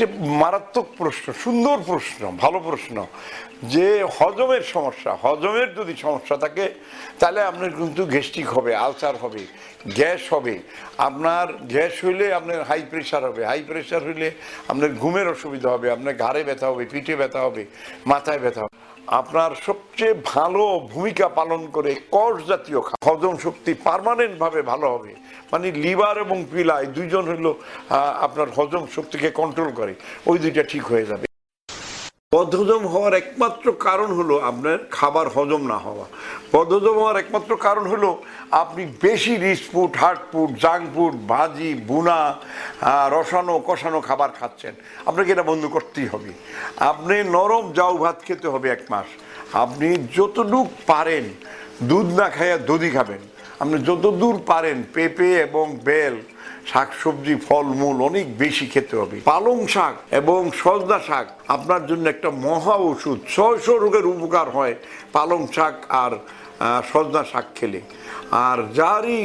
একটি মারাত্মক প্রশ্ন, সুন্দর প্রশ্ন, ভালো প্রশ্ন। যে হজমের সমস্যা, হজমের যদি সমস্যা থাকে, তাহলে আপনার কিন্তু গ্যাস্ট্রিক হবে, আলসার হবে, গ্যাস হবে। আপনার গ্যাস হইলে আপনার হাই প্রেশার হবে হাই প্রেশার হইলে আপনার ঘুমের অসুবিধা হবে, আপনার ঘাড়ে ব্যথা হবে, পিঠে ব্যথা হবে, মাথায় ব্যথা হবে আপনার সবচেয়ে ভালো ভূমিকা পালন করে কষ জাতীয় হজম শক্তি পার্মানেন্ট ভাবে ভালো হবে। মানে লিভার এবং পিলাই দুইজন হলো আপনার হজম শক্তিকে কন্ট্রোল করে। ওই দুইটা ঠিক হয়ে যাবে। বদহজম হওয়ার একমাত্র কারণ হলো আপনার খাবার হজম না হওয়া। বদহজম হওয়ার একমাত্র কারণ হলো আপনি বেশি rich food hard food junk food ভাজি বুনা রসানো, কষানো খাবার খাচ্ছেন। আপনাকে এটা বন্ধ করতেই হবে। আপনি নরম জাউ ভাত খেতে হবে এক মাস। আপনি যতটুক পারেন দুধ না খাইয়া দধি খাবেন। আপনি যতদূর পারেন পেঁপে এবং বেল শাকসবজি, ফলমূল অনেক বেশি খেতে হবে। পালং শাক এবং সজনা শাক আপনার জন্য একটা মহা ওষুধ। ছয়শো রোগের উপকার হয় পালং শাক আর সজনা শাক খেলে। আর যারই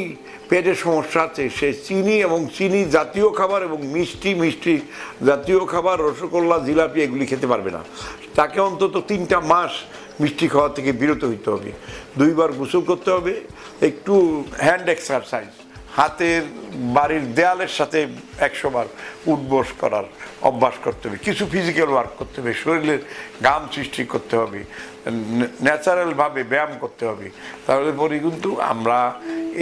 পেটের সমস্যা আছে, সে চিনি এবং চিনি জাতীয় খাবার এবং মিষ্টি মিষ্টি জাতীয় খাবার, রসগোল্লা, জিলাপি এগুলি খেতে পারবে না। তাকে অন্তত তিনটা মাস মিষ্টি খাওয়া থেকে বিরত হইতে হবে। দুইবার গোসল করতে হবে। একটু হ্যান্ড এক্সারসাইজ। হাতের বাড়ির দেয়ালের সাথে একশো বার উঠবোস করার অভ্যাস করতে হবে। কিছু ফিজিক্যাল ওয়ার্ক করতে হবে, শরীরের গাম সৃষ্টি করতে হবে ন্যাচারালভাবে ব্যায়াম করতে হবে। তাহলে পরে কিন্তু আমরা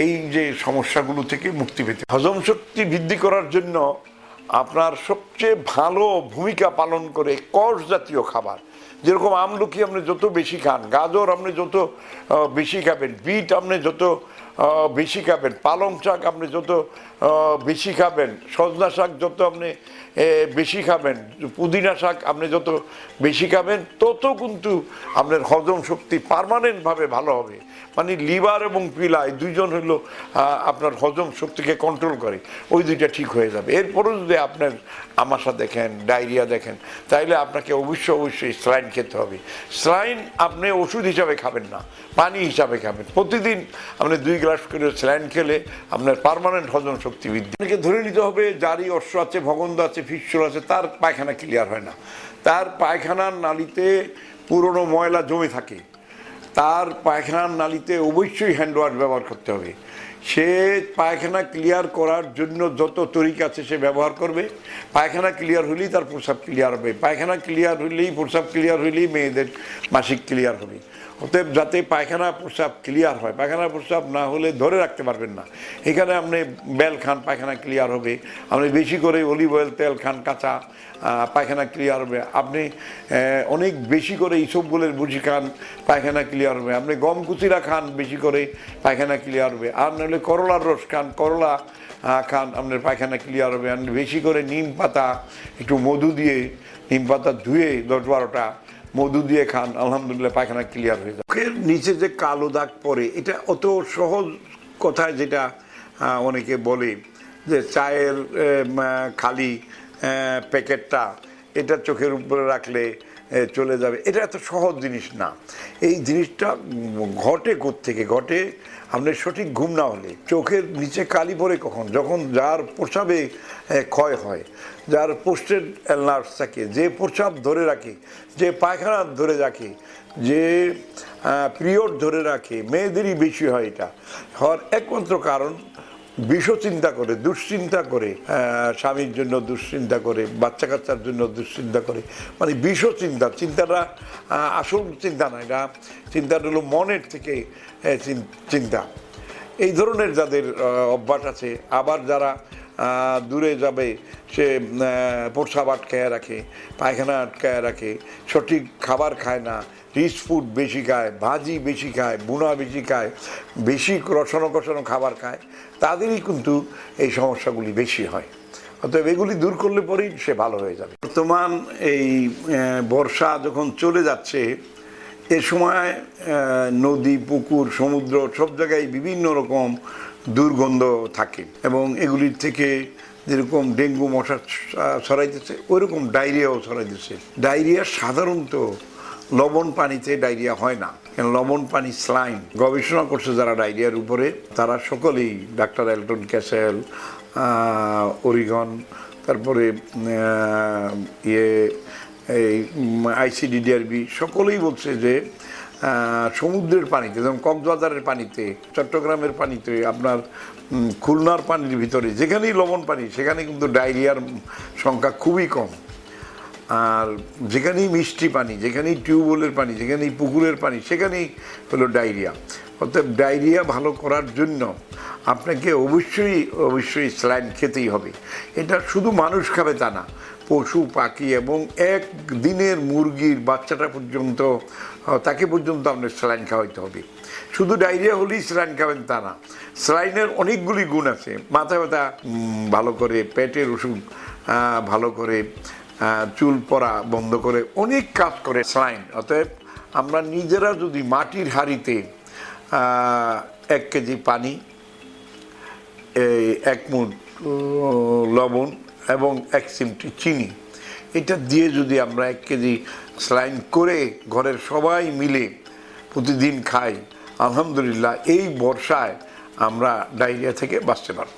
এই যে সমস্যাগুলো থেকে মুক্তি পেতে হজম শক্তি বৃদ্ধি করার জন্য আপনার সবচেয়ে ভালো ভূমিকা পালন করে কষ জাতীয় খাবার। যেরকম আমলকি আপনি যত বেশি খান, গাজর আপনি যত বেশি খাবেন, বিট আপনি যত বেশি খাবেন। পালং শাক আপনি যত বেশি খাবেন সজনা শাক যত আপনি বেশি খাবেন। পুদিনা শাক আপনি যত বেশি খাবেন, তত কিন্তু আপনার হজম শক্তি পার্মানেন্টভাবে ভালো হবে। মানে লিভার এবং পিলাই দুইজন হলো আপনার হজম শক্তিকে কন্ট্রোল করে। ওই দুইটা ঠিক হয়ে যাবে। এরপরও যদি আপনার আমাশা দেখেন, ডায়রিয়া দেখেন, তাইলে আপনাকে অবশ্যই অবশ্যই স্লাইন খেতে হবে। স্লাইন আপনি ওষুধ হিসাবে খাবেন না, পানি হিসাবে খাবেন। প্রতিদিন আপনি দুই গ্লাস করে স্লাইন খেলে আপনার পারমানেন্ট হজম শক্তি বৃদ্ধি। আপনাকে ধরে নিতে হবে যারই অশ্ব আছে, ভগন্দ আছে ফিসুর আছে, তার পায়খানা ক্লিয়ার হয় না। তার পায়খানার নালিতে পুরনো ময়লা জমে থাকে। তার পায়খানার নালিতে অবশ্যই হ্যান্ড ওয়াশ ব্যবহার করতে হবে। সে পায়খানা ক্লিয়ার করার জন্য যত তরিকা আছে সে ব্যবহার করবে। পায়খানা ক্লিয়ার হলেই তার প্রসাব ক্লিয়ার হবে। পায়খানা ক্লিয়ার হলেই প্রসাব ক্লিয়ার হলেই মেয়েদের মাসিক ক্লিয়ার হবে। অতএব যাতে পায়খানা প্রস্রাব ক্লিয়ার হয় পায়খানা প্রস্রাব না হলে ধরে রাখতে পারবেন না। এখানে আপনি বেল খান, পায়খানা ক্লিয়ার হবে। আপনি বেশি করে অলিভ অয়েল তেল খান, কাঁচা পায়খানা ক্লিয়ার হবে। আপনি অনেক বেশি করে ইসবগুলের বুঝি খান, পায়খানা ক্লিয়ার হবে। আপনি গম কুচিরা খান, বেশি করে পায়খানা ক্লিয়ার হবে। আর নাহলে করলার রস খান, করলা খান, আপনার পায়খানা ক্লিয়ার হবে। আপনি বেশি করে নিম পাতা, একটু মধু দিয়ে নিম পাতা ধুয়ে দশ বারোটা মধু দিয়ে খান, আলহামদুলিল্লাহ, পায়খানা ক্লিয়ার হয়ে যায় মুখের নিচে যে কালো দাগ পরে এটা অত সহজ কথায় যেটা অনেকে বলে যে চায়ের খালি প্যাকেটটা, এটা চোখের উপরে রাখলে চলে যাবে। এটা এত সহজ জিনিস না। এই জিনিসটা ঘটে থেকে ঘটে আপনার সঠিক ঘুম না হলে। চোখের নিচে কালি পড়ে কখন? যখন যার প্রসাবে ক্ষয় হয়। যার পোস্টেড নার্ভস থাকে, যে প্রসাব ধরে রাখে, যে পায়খানা ধরে রাখে, যে পিরিয়ড ধরে রাখে, মেয়েদেরই বেশি হয় এটা। হওয়ার একমাত্র কারণ বিষ চিন্তা করে, দুশ্চিন্তা করে স্বামীর জন্য দুশ্চিন্তা করে বাচ্চা কাচ্চার জন্য দুশ্চিন্তা করে। মানে বিষ চিন্তা চিন্তাটা আসল চিন্তা না, এটা চিন্তাটা হলো মনের থেকে চিন্তা। এই ধরনের যাদের অভ্যাস আছে, আবার যারা দূরে যাবে সে আহ, প্রস্রাব আটকায় রাখে পায়খানা আটকায় রাখে সঠিক খাবার খায় না রিচ ফুড বেশি খায় ভাজি বেশি খায় বুনা বেশি খায় বেশি রসানো কষানো খাবার খায় তাদেরই কিন্তু এই সমস্যাগুলি বেশি হয়। অতএব এগুলি দূর করলে পরেই সে ভালো হয়ে যাবে। বর্তমান এই বর্ষা যখন চলে যাচ্ছে এ সময় নদী, পুকুর, সমুদ্র, সব জায়গায় বিভিন্ন রকম দুর্গন্ধ থাকে এবং এগুলির থেকে যেরকম ডেঙ্গু মশা ছড়াইতেছে, ওইরকম ডায়রিয়াও ছড়াইতেছে। ডায়রিয়া সাধারণত লবণ পানিতে ডায়রিয়া হয় না। কেন, লবণ পানি স্লাইন গবেষণা করছে যারা ডায়রিয়ার উপরে, তারা সকলেই ডাক্তার এলটন ক্যাসেল ওরিগন, তারপরে ইয়ে এই আইসিডিডিআরবি সকলেই বলছে যে সমুদ্রের পানিতে, যেমন কক্সবাজারের পানিতে, চট্টগ্রামের পানিতে, আপনার খুলনার পানির ভিতরে, যেখানেই লবণ পানি, সেখানে কিন্তু ডায়রিয়ার সংখ্যা খুবই কম। আর যেখানেই মিষ্টি পানি, যেখানেই টিউবওয়েলের পানি, যেখানেই পুকুরের পানি, সেখানেই হলো ডায়রিয়া। অর্থাৎ ডায়রিয়া ভালো করার জন্য আপনাকে অবশ্যই অবশ্যই স্যালাইন খেতেই হবে। এটা শুধু মানুষ খাবে তা না, পশু, পাখি এবং এক দিনের মুরগির বাচ্চাটা পর্যন্ত তাকে পর্যন্ত আপনার স্যালাইন খাওয়াইতে হবে। শুধু ডায়রিয়া হলেই স্যালাইন খাবেন তা না, স্যালাইনের অনেকগুলি গুণ আছে। মাথা ব্যথা ভালো করে, পেটের ওষুধ ভালো করে চুল পড়া বন্ধ করে অনেক কাজ করে স্লাইন অতএব আমরা নিজেরা যদি মাটির হাঁড়িতে এক কেজি পানি, এই এক মুঠ লবণ এবং এক চিমটি চিনি। এটা দিয়ে যদি আমরা এক কেজি স্লাইন করে ঘরের সবাই মিলে প্রতিদিন খাই, আলহামদুলিল্লাহ এই বর্ষায় আমরা ডায়রিয়া থেকে বাঁচতে পারব।